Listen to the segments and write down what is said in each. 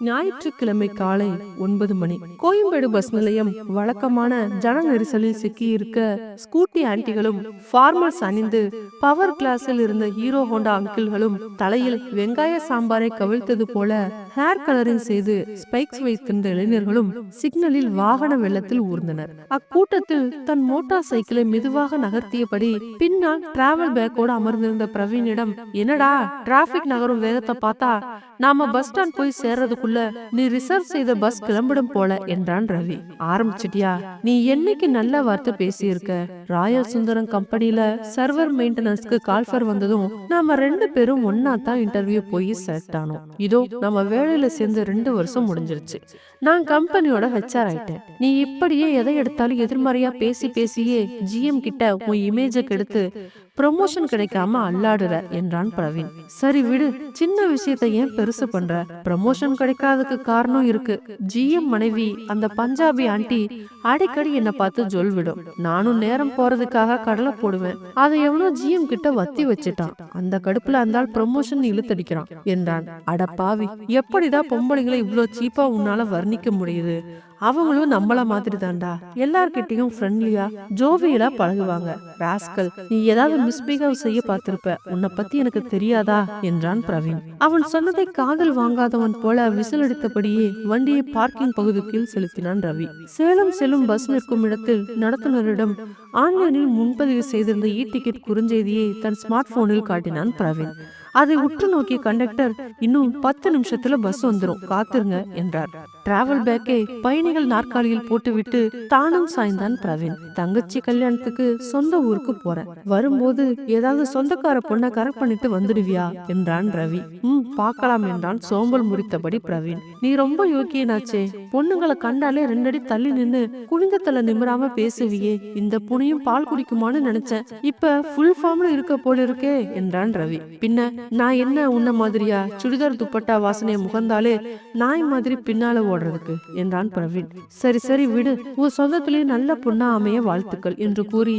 ஞாயிற்றுக்கிழமை காலை ஒன்பது மணி. கோயம்பேடு பஸ் நிலையம் வழக்கமான ஜன நெரிசலில் சிக்கி இருக்க ஸ்கூட்டி ஆன்டிகளும் ஃபார்மல்ஸ் அணிந்து பவர் கிளாஸில் இருந்த ஹீரோ ஹோண்டா அங்கிள்களும் தலையில் வெங்காய சாம்பாரை கவிழ்த்தது போல ஹேர் கலரிங் செய்து ஸ்பைக்ஸ் வைத்திருந்த இளைஞர்களும் சிக்னலில் வாகன வெள்ளத்தில் ஊர்ந்தனர். அக்கூட்டத்தில் தன் மோட்டார் சைக்கிளை மெதுவாக நகர்த்தியபடி பின்னால் டிராவல் பேக்கோடு அமர்ந்திருந்த பிரவீனிடம் என்னடா டிராபிக் நகரும் வேகத்தை பார்த்தா நாம பஸ் ஸ்டாண்ட் போய் சேர்றதுக்குள்ள நீ ரிசர்வ் செய்த பஸ் கிளம்பிடும் போல என்றான் ரவி. ஆரம்பிச்சிட்டியா? நீ என்னைக்கு நல்ல வார்த்தை பேசியிருக்க? ராயல் சுந்தரம் கம்பெனில சர்வர் மெயின்டெனன்ஸ்க்கு கால்ஃபர் வந்ததும் நாம ரெண்டு பேரும் ஒன்னா தான் இன்டர்வியூ போய் செலக்ட் ஆனோம். இதோ நம்ம வேலையில் சேர்ந்து ரெண்டு வருஷம் முடிஞ்சிருச்சு. நான் கம்பெனியோட ஹெச்ஆர் ஆயிட்டேன். நீ இப்படியே எதை எடுத்தாலும் எதிர்மறையா பேசி பேசியே ஜிஎம் கிட்ட உன் இமேஜை கெடுத்து ப்ரொமோஷன் கிடைக்காம அல்லாடுற என்றான் பிரவீன். சரி விடு சின்ன விஷயத்தை ஏன் பெருசு பண்ற? ப்ரமோஷன் கிடைக்காததுக்கு காரணம் இருக்கு. ஜிஎம் மனைவி அந்த பஞ்சாபி ஆண்டி அடிக்கடி என்ன பார்த்து ஜொல் விடும் நானும் நேரம் போறதுக்காக கடலை போடுவேன். அதை எவனோ ஜிஎம் கிட்ட வத்தி வச்சுட்டான். அந்த கடுப்புல அந்த ஆள் ப்ரமோஷன் இழுத்தடிக்கிறான் என்றான். அட பாவி எப்படிதான் பொம்பளைங்களை இவ்ளோ சீப்பா உன்னால வர்ணிக்க முடியுது? அவங்களும் நம்மள மாதிரி தான்டா எல்லார்கிட்டயும் ஃப்ரெண்ட்லியா ஜோவியலா பழகுவாங்க. ராஸ்கல் நீ ஏதாவது மிஸ்பிஹேவ் செய்ய பார்த்திருப்ப. உன்னை பத்தி எனக்கு தெரியாதா என்றான் பிரவீன். அவன் சொன்னதை காதல் வாங்காதவன் போல விசில் அடித்தபடியே வண்டியை பார்க்கிங் பகுதிக்குள் செலுத்தினான் ரவி. சேலம் செல்லும் பஸ் நிற்கும் இடத்தில் நடத்துனரிடம் ஆன்லைனில் முன்பதிவு செய்திருந்த இ டிக்கெட் குறுஞ்செய்தியை தன் ஸ்மார்ட் போனில் காட்டினான் பிரவீன். அதை உற்று நோக்கிய கண்டக்டர் இன்னும் பத்து நிமிஷத்துல பஸ் வந்துரும். காத்திருங்க என்றார். டிராவல் பேக்கை பயணிகள் நாற்காலியில் போட்டுவிட்டு தானும் சாய்ந்தான் பிரவீன். தங்கச்சி கல்யாணத்துக்கு சொந்த ஊருக்கு போறேன் வரும்போது ஏதாவது சொந்தக்கார பொண்ணை கரெக்ட் பண்ணிட்டு வந்துடுவியா? என்றான் ரவி. ம் பார்க்கலாம் என்றான் சோம்பல் முறித்தபடி பிரவீன். நீ ரொம்ப யோக்கியனாச்சே. பொண்ணுங்களை கண்டாலே ரெண்டடி தள்ளி நின்னு குனிந்தத்தல நிமிராம பேசுவியே. இந்த புனியும் பால் குடிக்குமான்னு நினைச்சேன். இப்ப ஃபுல் ஃபார்ம்ல இருக்க போல இருக்கே என்றான் ரவி. பின்ன நான் என்ன உன்ன மாதிரியா? சுடிதார் துப்பட்டா வாசனையை முகந்தாலே நாய் மாதிரி பின்னால ஓடுறதுக்கு. என்றான் பிரவீன். சரி சரி விடு. உன் சொந்தத்திலே நல்ல பொண்ணா அமைய வாழ்த்துக்கள் என்று கூறி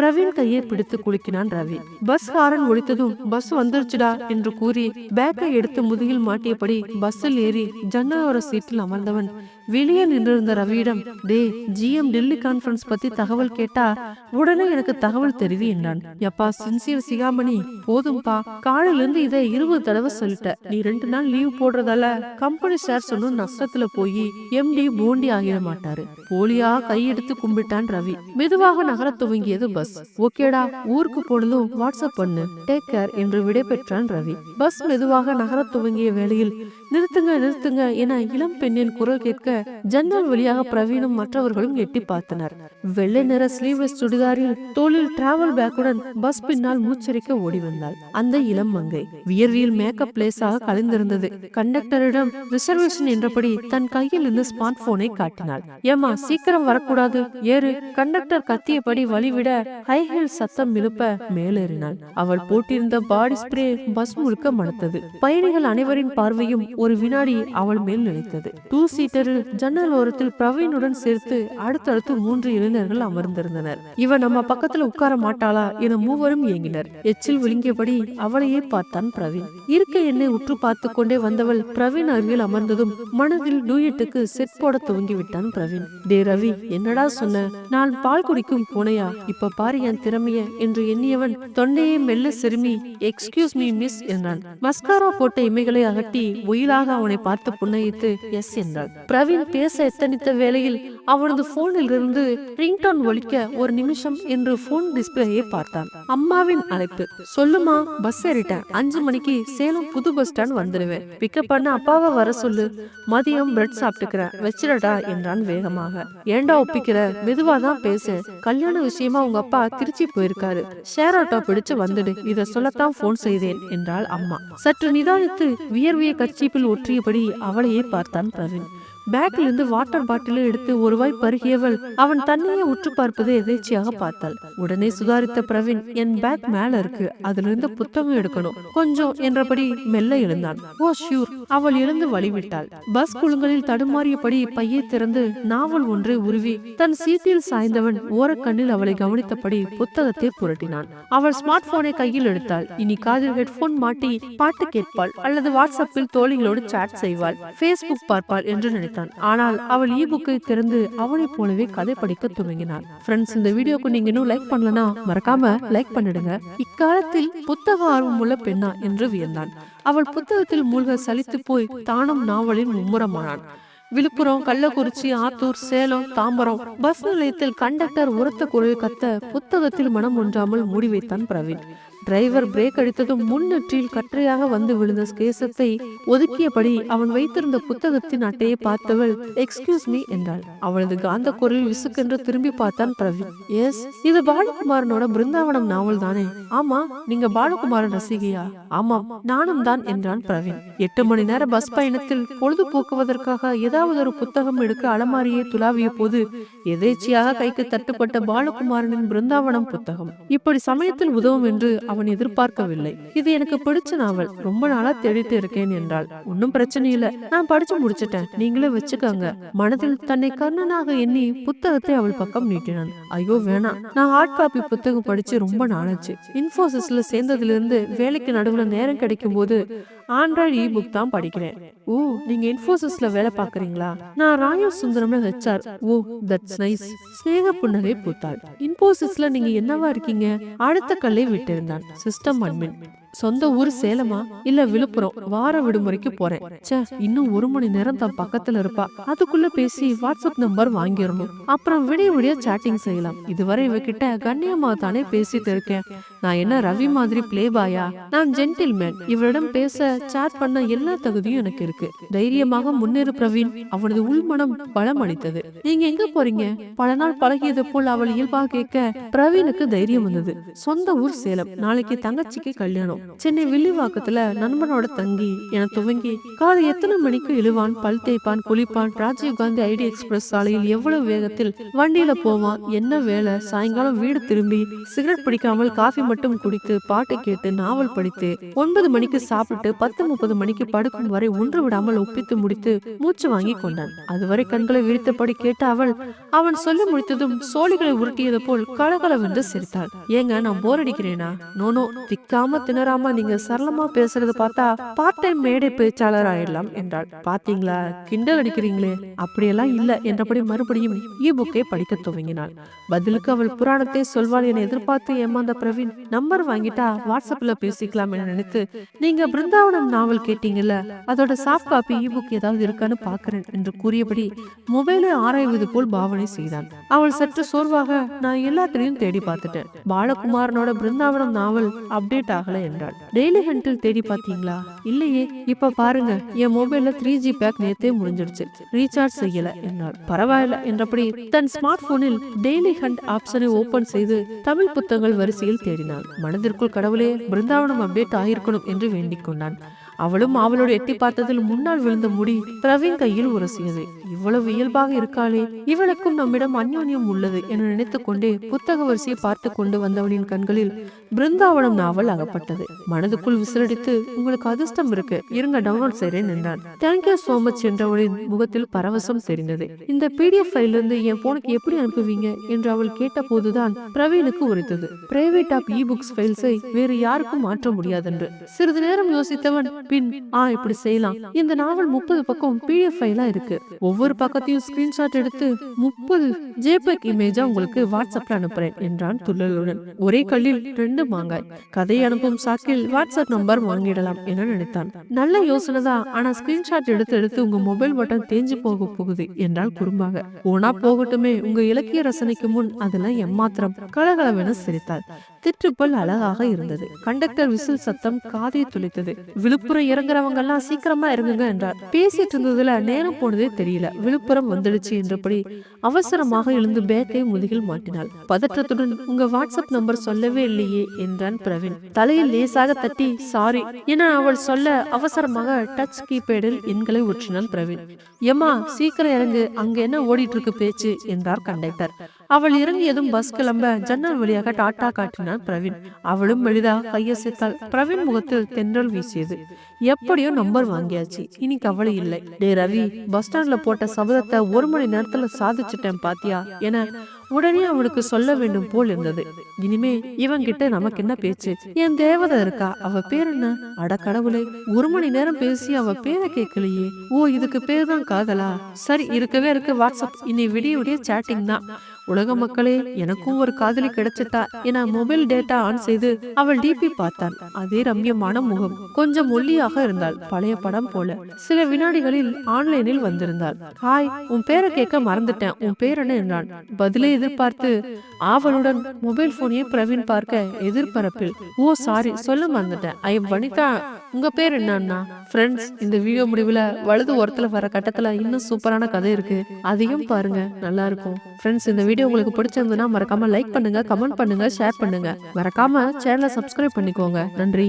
பிரவீன் கையை பிடித்து குலுக்கினான் ரவி. பஸ் ஹாரன் ஒழித்ததும் பஸ் வந்துருச்சுடா என்று கூறி பேக்கை எடுத்து முதுகில் மாட்டியபடி பஸ்ஸில் ஏறி ஜன்னலோர சீட்டில் அமர்ந்தவன் வெளியே நின்றிருந்த ரவியிடம் டே ஜிஎம் டெல்லி கான்ஃபரன்ஸ் பத்தி தகவல் கேட்டா உடனே எனக்கு தகவல் தெரிவி என்றான். எப்பா சின்சியர் சிகாமணி போதும்பா. காலையில இருந்து இதை இருபது தடவை சொல்லிட்ட. நீ ரெண்டு நாள் லீவ் போடுறதால கம்பெனி ஷேர்ஸ் ஒன்னும் நஷ்டத்துல போய் எம்டி போண்டி ஆகிட மாட்டாரு. போலியா கையெடுத்து கும்பிட்டான் ரவி. மெதுவாக நகர துவங்கியது பஸ் ஓகேடா ஊருக்கு போனதும் வாட்ஸ்அப் பண்ணு. டேக் கேர் என்று விடைபெற்றான் ரவி. பஸ் மெதுவாக நகர துவங்கிய வேளையில் நிறுத்துங்க நிறுத்துங்க என இளம் பெண்ணின் குரல் கேட்க ஜன்னல் வழியாக பிரவீனும் மற்றவர்களும் எட்டி பார்த்தனர். வெள்ளை நிற ஸ்லீவ்லெஸ் சுடிதாரில் தோளில் டிராவல் பேக்குடன் பஸ் பின்னால் மூச்சரிக்க ஓடி வந்தாள். அந்த இளம் மங்கை வியர்வியில் மேக்கப் பிளேஸாக கலைந்திருந்தது. கண்டக்டரிடம் ரிசர்வேஷன் என்றபடி தன் கையில் இருந்து ஸ்மார்ட் போனை காட்டினாள். ஏமா சீக்கிரம் வரக்கூடாது. ஏறு. கண்டக்டர் கத்தியபடி வழிவிட ஹைஹில் சத்தம் இழுப்ப மேலேறினாள். அவள் போட்டிருந்த பாடி ஸ்ப்ரே பஸ் முழுக்க மணத்தது. பயணிகள் அனைவரின் பார்வையும் ஒரு வினாடி அவள் மேல் நிலைத்தது. டூ சீட்டரில் ஜன்னல் ஓரத்தில் பிரவீனுடன் சேர்த்து அடுத்தடுத்து மூன்று இளைஞர்கள் அமர்ந்திருந்தனர். இவ நம்ம பக்கத்துல உட்கார மாட்டாளா என மூவரும் ஏங்கினர். எச்சில் விழுங்கியபடி அவளையே பார்த்தான் பிரவீன். இருக்க என்னை உற்று பார்த்து கொண்டே வந்தவள் பிரவீன் அருகில் அமர்ந்ததும் மனதில் டூயட்டுக்கு செட் போட துவங்கி விட்டான் பிரவீன். டே ரவி என்னடா சொன்ன? நான் பால் குடிக்கும் பூனையா? இப்ப பாரு என் திறமைய என்று எண்ணியவன் தொண்டையை மெல்ல சிறுமி எக்ஸ்கியூஸ் மீ மிஸ் என்றான். மஸ்காரா போட்ட இமைகளை அகட்டி ஒயிலாக அவனை பார்த்து புன்னகித்து எஸ் என்றாள். பிரவீன் பேச எத்தனித்த வேளையில் அவனது போனில் இருந்து ரிங்டோன் ஒழிக்க ஒரு நிமிஷம் என்று போன் டிஸ்பிளேயை பார்த்தான். அம்மாவின் அழைப்பு. சொல்லுமா பஸ் ஏறிட்டேன். அஞ்சு மணிக்கு சேலம் புது பஸ் ஸ்டாண்ட் வந்துடுவேன். பிக்கப் பண்ண அப்பாவை வர சொல்லு. மதியம் பிரெட் சாப்பிட்டுக்கிறேன். வச்சிடடா என்றான் வேகமாக. ஏண்டா ஒப்பிக்கிற? மெதுவா தான் பேசு. கல்யாண விஷயமா உங்க அப்பா திருச்சி போயிருக்காரு. ஷேர் ஆட்டோ பிடிச்சு வந்துடு. இத சொல்லத்தான் போன் செய்தேன் என்றாள் அம்மா. சற்று நிதானித்து வியர்விய கச்சீப்பில் ஒற்றியபடி அவளையே பார்த்தான் பிரவீன். பேக்ல இருந்து வாட்டர் பாட்டிலை எடுத்து ஒரு வாய் பருகியவள் அவன் தன்னையே உற்று பார்ப்பதை எதேச்சியாக பார்த்தாள். உடனே சுதாரித்த பிரவீன் என் பேக் மேல இருக்கு. அதுல இருந்து புத்தகம் எடுக்கணும். கொஞ்சம் என்றபடி மெல்ல எழுந்தான். ஓ ஷூர் அவள் எழுந்து வழிவிட்டாள். பஸ் குழுங்களில் தடுமாறியபடி பையை திறந்து நாவல் ஒன்றை உருவி தன் சீட்டில் சாய்ந்தவன் ஓரக்கண்ணில் அவளை கவனித்தபடி புத்தகத்தை புரட்டினான். அவள் ஸ்மார்ட் போனை கையில் எடுத்தாள். இனி காதில் ஹெட்போன் மாட்டி பாட்டு கேட்பாள் அல்லது வாட்ஸ்அப்பில் தோழிகளோடு சாட் செய்வாள். ஃபேஸ்புக் பார்ப்பாள் என்று நினைத்தான் ஆனால் அவள் இ புக்கை திறந்து அவனைப் போலவே கதை படிக்க துவங்கினாள். ஃப்ரெண்ட்ஸ் இந்த வீடியோக்கு நீங்க இன்னும் லைக் பண்ணலனா மறக்காம லைக் பண்ணிடுங்க. இக்காலத்தில் புத்தக ஆர்வம் உள்ள பெண்ணா என்று வியந்தான். அவள் புத்தகத்தில் மூழ்க சலித்து போய் தானும் நாவலின் மும்முரமானான் விழுப்புரம் கள்ளக்குறிச்சி ஆத்தூர் சேலம் தாம்பரம் பஸ் நிலையத்தில் கண்டக்டர் உரத்த குரல் கத்த புத்தகத்தில் மனம் ஒன்றாமல் மூடி வைத்தான் பிரவீன். டிரைவர் பிரேக் அடித்ததும் முன்னெற்றில் கற்றையாக வந்து விழுந்த கேசத்தை ஒதுக்கியபடி அவன் வைத்திருந்த புத்தகத்தின் அட்டையை பார்த்தவள் எக்ஸ்கியூஸ் மீ என்றாள். அவளது காந்த குரல் விசுக்கென்று திரும்பி பார்த்தான் பிரவீன். எஸ் இது பாலகுமாரனோட பிருந்தாவனம் நாவல் தானே? ஆமா நீங்க பாலகுமாரன் ரசிகையா? ஆமாம் நானும் தான் என்றான் பிரவீன். எட்டு மணி நேர பஸ் பயணத்தில் பொழுது போக்குவதற்காக ஏதாவது ஒரு புத்தகம் எடுக்க அலமாரியை துளாவிய போது எதேச்சியாக கைக்கு தட்டுப்பட்ட பாலகுமாரனின் பிருந்தாவனம் புத்தகம். இப்படி சமயத்தில் உதவும் என்று அவன் எதிர்பார்க்கவில்லை. இது எனக்கு பிடிச்ச நாவல். ரொம்ப நாளா தேடிட்டு இருக்கேன் என்றாள். ஒன்னும் பிரச்சனை இல்ல. நான் படிச்சு முடிச்சிட்டேன். நீங்களே வச்சுக்கோங்க. மனதில் தன்னை கர்ணனாக எண்ணி புத்தகத்தை அவள் பக்கம் நீட்டினான். ஐயோ வேணாம். நான் ஹார்ட் காப்பி புத்தகம் படிச்சு ரொம்ப நாளாச்சு. இன்ஃபோசிஸ்ல சேர்ந்ததுல இருந்து வேலைக்கு நடுவுல நேரம் கிடைக்கும் போது ஆண்ட்ராய்டு இ புக் தான் படிக்கிறேன். ஓ நீங்க இன்ஃபோசிஸ்ல வேலை பாக்குறீங்களா நான் ராயோ சுந்தரம்ல HR oh that's nice Sneha புன்னகை பூத்தாள். இன்ஃபோசிஸ்ல நீங்க என்னவா இருக்கீங்க? அடுத்த கல்லை விட்டிருந்தான். சிஸ்டம் அட்மின் சொந்த ஊர் சேலமா? இல்ல விழுப்புரம்? வார விடுமுறைக்கு போறேன். ச்சே இன்னும் ஒரு மணி நேரம் தான் பக்கத்துல இருப்பா. அதுக்குள்ள பேசி வாட்ஸ்அப் நம்பர் வாங்கிடணும். அப்புறம் விடிய விடிய சாட்டிங் செய்யலாம். இதுவரை இவகிட்ட கண்ணியமா தானே பேசிட்டு இருக்கேன். நான் என்ன ரவி மாதிரி பிளே பாயா நான் ஜென்டில்மேன் இவரிடம் பேச சாட் பண்ண எல்லா தகுதியும் எனக்கு இருக்கு. தைரியமாக முன்னேறு பிரவீன். அவனது உள்மனம் பலம் அளித்தது நீங்க எங்க போறீங்க? பல நாள் பழகியது போல் அவள் இயல்பாக கேட்க பிரவீனுக்கு தைரியம் வந்தது சொந்த ஊர் சேலம் நாளைக்கு தங்கச்சிக்கு கல்யாணம் சென்னை வில்லிவாக்கத்துல நண்பனோட தங்கி என துவங்கி காலை எத்தனை மணிக்கு இழுவான் பல் தேய்ப்பான் குளிப்பான் ராஜீவ்காந்தி ஐடி எக்ஸ்பிரஸ் சாலையில் எவ்வளவு வேகத்தில் வண்டியில போவான் என்ன வேலை? சாயங்காலம் வீடு திரும்பி சிகரெட் பிடிக்காமல் காஃபி மட்டும் குடித்து பாட்டு கேட்டு நாவல் படித்து ஒன்பது மணிக்கு சாப்பிட்டு பத்து முப்பது மணிக்கு படுக்கும் வரை ஒன்று விடாமல் ஒப்பித்து முடித்து மூச்சு வாங்கி கொண்டான். அதுவரை கண்களை விரித்தபடி கேட்ட அவள் அவன் சொல்லி முடித்ததும் சோழிகளை உருட்டியது போல் கலகலவென்று சிரித்தாள். ஏங்க நான் போர் அடிக்கிறேனா? நோனோ திக்காம திணறாம நீங்க சரளமா பேசுறது பார்த்தா பார்ட் டைம் மேடை பேச்சாளர் ஆயிடலாம் என்றாள். பாத்தீங்களா? கிண்டல் அடிக்கிறீங்களே. அப்படியெல்லாம் இல்ல என்றபடி மறுபடியும் இ புக்கை படிக்க துவங்கினாள். பதிலுக்கு அவள் புராணத்தை சொல்வாள் என எதிர்பார்த்து ஏமாந்த பிரவீன் நம்பர் வாங்கிட்டா வாட்ஸ்அப்ல பேசிக்கலாம் என நினைத்து நீங்க பிருந்தாவனம் நாவல் கேட்டீங்கல்ல அதோட சாஃப்ட் காப்பி இ புக் ஏதாவது இருக்கான்னு பாக்குறேன் என்று கூறியபடி மொபைலை ஆராய்வது போல் பாவனை செய்தான் அவள் சற்று சோர்வாக நான் எல்லாத்திலையும் தேடி பார்த்துட்டேன். பாலகுமாரனோட பிருந்தாவனம் நாவல் அப்டேட் ஆகல என்றாள் டெய்லி ஹண்டில் தேடி பாத்தீங்களா இல்லையே இப்ப பாருங்க என் மொபைல்ல த்ரீ ஜி பேக் நேத்தே முடிஞ்சிடுச்சு. ரீசார்ஜ் செய்யல என்றாள் பரவாயில்ல என்றபடி தன் ஸ்மார்ட் போனில் டெய்லி ஹண்ட் ஆப்ஷனை ஓபன் செய்து தமிழ் புத்தகங்கள் வரிசையில் தேடினாள் மனதிற்குள் கடவுளே பிருந்தாவனம் அப்டேட் ஆயிருக்கணும் என்று வேண்டிக் கொண்டான். அவளும் அவளோடு எட்டி பார்த்ததில் முன்னால் விழுந்த முடி பிரவீன் கையில் உரசியது. இவ்வளவு இயல்பாக இருக்காளே இவளுக்கும் நம்மிடம் அந்யோன்யம் உள்ளது என நினைத்துக் கொண்டே புத்தக வரிசையை பார்த்து கொண்டு வந்தவனின் கண்களில் பிருந்தாவனம் நாவல் அகப்பட்டது. மனதுக்குள் விசிலடித்து உங்களுக்கு அதிர்ஷ்டம் இருக்கு இருங்க டவுன்லோட் செய்றேன் என்றான். தேங்க்யூ சோ மச் என்றவளின் முகத்தில் பரவசம் தெரிந்தது. இந்த பிடிஎஃப் ஃபைலிருந்து என் போனுக்கு எப்படி அனுப்புவீங்க? என்று அவள் கேட்ட போதுதான் பிரவீனுக்கு உரைத்தது. பிரைவேட் ஆப் இ புக்ஸ் ஃபைல்ஸை வேறு யாருக்கும் மாற்ற முடியாதென்று. சிறிது நேரம் யோசித்தவன் பின் ஆ இப்படி செய்யலாம். இந்த நாவல் முப்பது பக்கம் பிடிஎஃப் ஃபைலா இருக்கு. ஒவ்வொரு பக்கத்தையும் ஸ்கிரீன்ஷாட் எடுத்து முப்பது ஜேபெக் இமேஜா உங்களுக்கு வாட்ஸ்அப்ல அனுப்புறேன் என்றான் துள்ளலுடன். ஒரே கல்லில் ரெண்டு மாங்காய். கதை அனுப்பும் சாக்கில் வாட்ஸ்அப் நம்பர் வாங்கிடலாம் என நினைத்தான். நல்ல யோசனை தான். ஆனா ஸ்கிரீன்ஷாட் எடுத்து எடுத்து உங்க மொபைல் பட்டன் தேஞ்சு போக போகுது என்றால் குறும்பாக. ஓனா போகட்டுமே. உங்க இலக்கிய ரசனைக்கு முன் அதெல்லாம் எம்மாத்திரம். கலகலவென சிரித்தாள். திற்றுப்பல் அழகாக இருந்தது. கண்டக்டர் விசில் சத்தம் காதை துளைத்தது. விழுப்புரம் இறங்குறவங்க எல்லாம் சீக்கிரமா இறங்குங்க என்றார். பேசிட்டு இருந்ததுல நேரம் போனதே தெரியல. விழுப்புரம் வந்துடுச்சு என்றபடி அவசரமாக எழுந்து பேக்கை முதுகில் மாட்டினாள். பதற்றத்துடன் உங்க வாட்ஸ்அப் நம்பர் சொல்லவே இல்லையே என்றான் பிரவீன். தலையில் லேசாக தட்டி சாரி என அவள் சொல்ல அவசரமாக டச் கீபேடில் எண்களை ஊற்றினான் பிரவீன். எம்மா சீக்கிரம் இறங்கு. அங்க என்ன ஓடிட்டு இருக்கு பேச்சு? என்றார் கண்டக்டர். அவள் இறங்கியதும் பஸ் கிளம்ப ஜன்னல் வழியாக டாட்டா காட்டினான் பிரவீன். அவளும் எளிதா கையசைத்தாள். பிரவீன் முகத்தில் தென்றல் வீசியது. எப்படியோ நம்பர் வாங்கியாச்சு. இனி கவலை இல்லை. டே ரவி பஸ் ஸ்டாண்ட்ல போட்ட சபதத்தை ஒரு மணி நேரத்துல சாதிச்சிட்டேன் பாத்தியா? என உடனே அவளுக்கு சொல்ல வேண்டும் போல் இருந்தது. இனிமே இவங்கிட்ட நமக்கு என்ன பேச்சு? என் தேவதை இருக்கா? அவ பேர் என்ன? அட கடவுளே ஒரு மணி நேரம் பேசி அவ பேரை கேட்கலையே. ஓ இதுக்கு பேர் தான் காதலா? சரி இருக்கவே இருக்கு. வாட்ஸ்அப். இனி விடிய விடிய சேட்டிங் தான். உலக மக்களே எனக்கும் ஒரு காதலி கிடைச்சிட்டா. என மொபைல் டேட்டா ஆன் செய்து அவள் டிபி பார்த்தான் அதே ரம்யமான முகம். கொஞ்சம் ஒல்லியாக இருந்தாள். பழைய படம் போல. சில வினாடிகளில் ஆன்லைனில் வந்திருந்தாள். ஹாய் உன் பேரை கேட்க மறந்துட்டேன். உன் பேர் என்ன? என்றான். பதிலை எதிர்பார்த்து ஆவலுடன் மொபைல் போனையே பிரவீன் பார்க்க எதிர்பரப்பில் ஓ சாரி சொல்ல மறந்துட்டேன். I am Vanitha. உங்க பேர் என்னன்னா? ஃப்ரெண்ட்ஸ் இந்த வீடியோ முடிவுல வலது ஓரத்தில் வர கட்டத்துல இன்னும் சூப்பரான கதை இருக்கு. அதையும் பாருங்க. நல்லா இருக்கும். ஃப்ரெண்ட்ஸ் இந்த வீடியோ உங்களுக்கு பிடிச்சிருந்ததுன்னா மறக்காம லைக் பண்ணுங்க கமெண்ட் பண்ணுங்க ஷேர் பண்ணுங்க. மறக்காம சேனலை சப்ஸ்கிரைப் பண்ணிக்கோங்க. நன்றி.